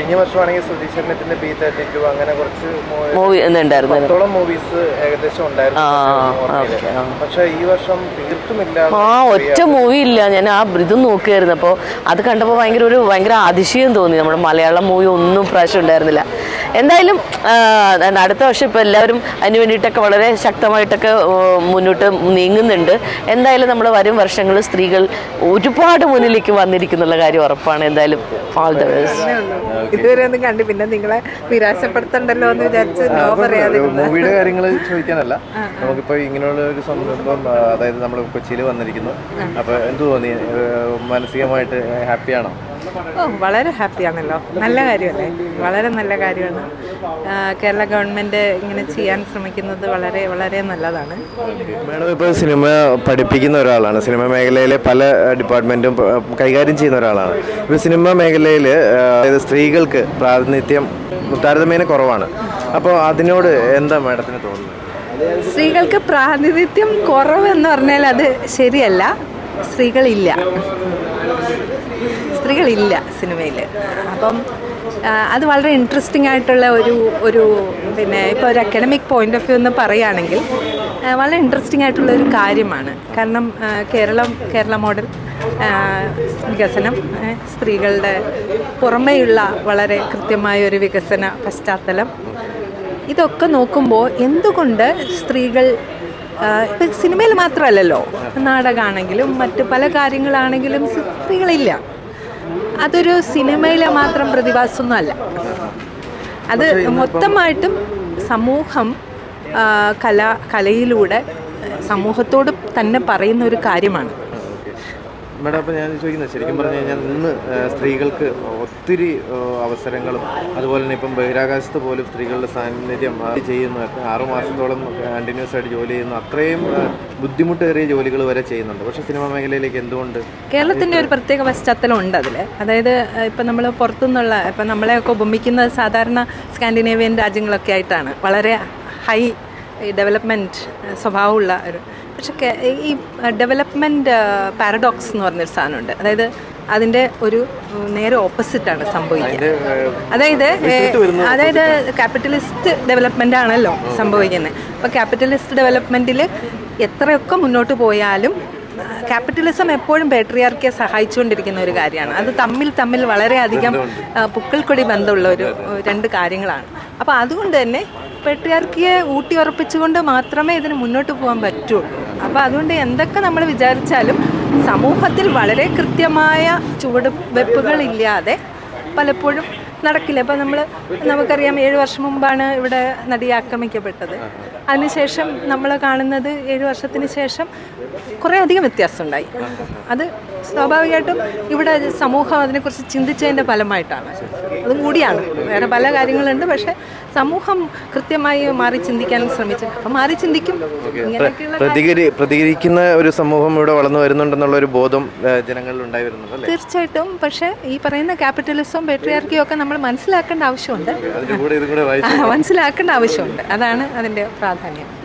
കഴിഞ്ഞ വർഷമാണെങ്കിൽ സുധീശ്വരനത്തിന്റെ ബി തേർട്ടി ടു അങ്ങനെ കുറച്ച് മൂവി എന്നുണ്ടായിരുന്നു പത്തോളം മൂവീസ് ഏകദേശം ഉണ്ടായിരുന്നു. പക്ഷെ ഈ വർഷം തീർത്തുമില്ല ആ ഒറ്റ മൂവി ഇല്ല. ഞാൻ ആ ഇത് നോക്കിയായിരുന്നു അപ്പോൾ അത് കണ്ടപ്പോൾ ഭയങ്കര ഒരു ഭയങ്കര അതിശയം തോന്നി. നമ്മുടെ മലയാളം മൂവി ഒന്നും പ്രാവശ്യം ഉണ്ടായിരുന്നില്ല. എന്തായാലും അടുത്ത വർഷം ഇപ്പോൾ എല്ലാവരും അതിന് വേണ്ടിയിട്ടൊക്കെ വളരെ ശക്തമായിട്ടൊക്കെ മുന്നോട്ട് നീങ്ങുന്നുണ്ട്. എന്തായാലും നമ്മൾ വരും വർഷങ്ങൾ സ്ത്രീകൾ ഒരുപാട് മുന്നിലേക്ക് വന്നിരിക്കുന്നുള്ള കാര്യം ഉറപ്പാണ്. എന്തായാലും ഓൾ ദ ബെസ്റ്റ് ഇതുവരെ ഒന്നും കണ്ടു. പിന്നെ നിങ്ങളെ നിരാശപ്പെടുത്തണ്ടല്ലോ എന്ന് വിചാരിച്ച് നോ മൂവിയുടെ കാര്യങ്ങൾ ചോദിക്കാനല്ല. നമുക്കിപ്പോ ഇങ്ങനെയുള്ള ഒരു സംരംഭം അതായത് നമ്മൾ കൊച്ചിയിൽ വന്നിരിക്കുന്നു. അപ്പൊ എന്ത് തോന്നി? മാനസികമായിട്ട് ഹാപ്പിയാണോ? ഓ വളരെ ഹാപ്പിയാണല്ലോ. നല്ല കാര്യമല്ലേ? വളരെ നല്ല കാര്യമാണ്. കേരള ഗവൺമെന്റ് ഇങ്ങനെ ചെയ്യാൻ ശ്രമിക്കുന്നത് വളരെ വളരെ നല്ലതാണ്. മാഡം ഇപ്പോൾ സിനിമ പഠിപ്പിക്കുന്ന ഒരാളാണ്. സിനിമ മേഖലയിലെ പല ഡിപ്പാർട്ട്മെന്റും കൈകാര്യം ചെയ്യുന്ന ഒരാളാണ്. ഇപ്പോൾ സിനിമ മേഖലയിൽ അതായത് സ്ത്രീകൾക്ക് പ്രാതിനിധ്യം താരതമ്യേന കുറവാണ്. അപ്പോൾ അതിനോട് എന്താ മാഡത്തിന് തോന്നുന്നത്? സ്ത്രീകൾക്ക് പ്രാതിനിധ്യം കുറവെന്ന് പറഞ്ഞാൽ അത് ശരിയല്ല. സ്ത്രീകളില്ല. സ്ത്രീകളില്ല സിനിമയിൽ അപ്പം അത് വളരെ ഇൻട്രസ്റ്റിംഗ് ആയിട്ടുള്ള ഒരു ഒരു പിന്നെ ഇപ്പോൾ ഒരു അക്കാഡമിക് പോയിന്റ് ഓഫ് വ്യൂ എന്ന് പറയുകയാണെങ്കിൽ വളരെ ഇൻട്രസ്റ്റിംഗ് ആയിട്ടുള്ള ഒരു കാര്യമാണ്. കാരണം കേരളം കേരള മോഡൽ വികസനം സ്ത്രീകളുടെ പുറമേയുള്ള വളരെ കൃത്യമായ ഒരു വികസന പശ്ചാത്തലം. ഇതൊക്കെ നോക്കുമ്പോൾ എന്തുകൊണ്ട് സ്ത്രീകൾ ഇപ്പം സിനിമയിൽ മാത്രമല്ലല്ലോ നാടകമാണെങ്കിലും മറ്റ് പല കാര്യങ്ങളാണെങ്കിലും സ്ത്രീകളില്ല. അതൊരു സിനിമയിലെ മാത്രം പ്രതിഭാസമൊന്നുമല്ല. അത് മൊത്തമായിട്ടും സമൂഹം കല കലയിലൂടെ സമൂഹത്തോട് തന്നെ പറയുന്ന ഒരു കാര്യമാണ്. മാഡം അപ്പോൾ ഞാൻ ചോദിക്കുന്നത് ശരിക്കും പറഞ്ഞു കഴിഞ്ഞാൽ ഇന്ന് സ്ത്രീകൾക്ക് ഒത്തിരി അവസരങ്ങളും അതുപോലെ തന്നെ ഇപ്പം ബഹിരാകാശത്ത് പോലും സ്ത്രീകളുടെ സാന്നിധ്യം ചെയ്യുന്ന ആറുമാസത്തോളം കണ്ടിന്യൂസ് ആയിട്ട് ജോലി ചെയ്യുന്ന അത്രയും ബുദ്ധിമുട്ടേറിയ ജോലികൾ വരെ ചെയ്യുന്നുണ്ട്. പക്ഷേ സിനിമാ മേഖലയിലേക്ക് എന്തുകൊണ്ട്? കേരളത്തിന്റെ ഒരു പ്രത്യേക പശ്ചാത്തലം ഉണ്ട് അതിൽ അതായത് ഇപ്പം നമ്മൾ പുറത്തുനിന്നുള്ള ഇപ്പം നമ്മളെയൊക്കെ ഉപമിക്കുന്നത് സാധാരണ സ്കാൻഡിനേവിയൻ രാജ്യങ്ങളൊക്കെ ആയിട്ടാണ്. വളരെ ഹൈ ഡെവലപ്മെന്റ് സ്വഭാവമുള്ള ഒരു പക്ഷേ ഈ ഡെവലപ്മെന്റ് പാരഡോക്സ് എന്ന് പറഞ്ഞൊരു സാധനമുണ്ട്. അതായത് അതിന്റെ ഒരു നേരെ ഓപ്പോസിറ്റാണ് സംഭവിക്കുന്നത് അതായത് അതായത് ക്യാപിറ്റലിസ്റ്റ് ഡെവലപ്മെന്റ് ആണല്ലോ സംഭവിക്കുന്നത്. അപ്പോൾ ക്യാപിറ്റലിസ്റ്റ് ഡെവലപ്മെന്റിൽ എത്രയൊക്കെ മുന്നോട്ട് പോയാലും ക്യാപിറ്റലിസം എപ്പോഴും പേട്രിയാർക്കിയെ സഹായിച്ചുകൊണ്ടിരിക്കുന്ന ഒരു കാര്യമാണ്. അത് തമ്മിൽ തമ്മിൽ വളരെയധികം പുക്കൾക്കൊടി ബന്ധമുള്ള ഒരു ഒരു രണ്ട് കാര്യങ്ങളാണ്. അപ്പോൾ അതുകൊണ്ട് തന്നെ പേട്രിയാർക്കിയെ ഊട്ടി ഉറപ്പിച്ചുകൊണ്ട് മാത്രമേ ഇതിന് മുന്നോട്ട് പോകാൻ പറ്റുള്ളൂ അപ്പോൾ അതുകൊണ്ട് എന്തൊക്കെ നമ്മൾ വിചാരിച്ചാലും സമൂഹത്തിൽ വളരെ കൃത്യമായ ചുവടുവെപ്പുകളില്ലാതെ പലപ്പോഴും നടക്കില്ല. ഇപ്പം നമ്മൾ നമുക്കറിയാം ഏഴ് വർഷം മുമ്പാണ് ഇവിടെ നടി ആക്രമിക്കപ്പെട്ടത്. അതിനുശേഷം നമ്മൾ കാണുന്നത് ഏഴ് വർഷത്തിന് ശേഷം കുറേ അധികം വ്യത്യാസമുണ്ടായി. അത് സ്വാഭാവികമായിട്ടും ഇവിടെ സമൂഹം അതിനെക്കുറിച്ച് ചിന്തിച്ചതിന്റെ ഫലമായിട്ടാണ്. അതും കൂടിയാണ്. വേറെ പല കാര്യങ്ങളുണ്ട്. പക്ഷേ സമൂഹം കൃത്യമായി മാറി ചിന്തിക്കാൻ ശ്രമിച്ചു. അപ്പം മാറി ചിന്തിക്കും. പ്രതികരി പ്രതികരിക്കുന്ന ഒരു സമൂഹം ഇവിടെ വളർന്നു വരുന്നുണ്ടെന്നുള്ള ഒരു ബോധം ജനങ്ങളിൽ ഉണ്ടായി വരുന്നുണ്ട് തീർച്ചയായിട്ടും. പക്ഷേ ഈ പറയുന്ന ക്യാപിറ്റലിസവും പെട്രിയാർക്കിയും ഒക്കെ നമ്മൾ മനസ്സിലാക്കേണ്ട ആവശ്യമുണ്ട്. മനസ്സിലാക്കേണ്ട ആവശ്യമുണ്ട്. അതാണ് അതിന്റെ പ്രാധാന്യം.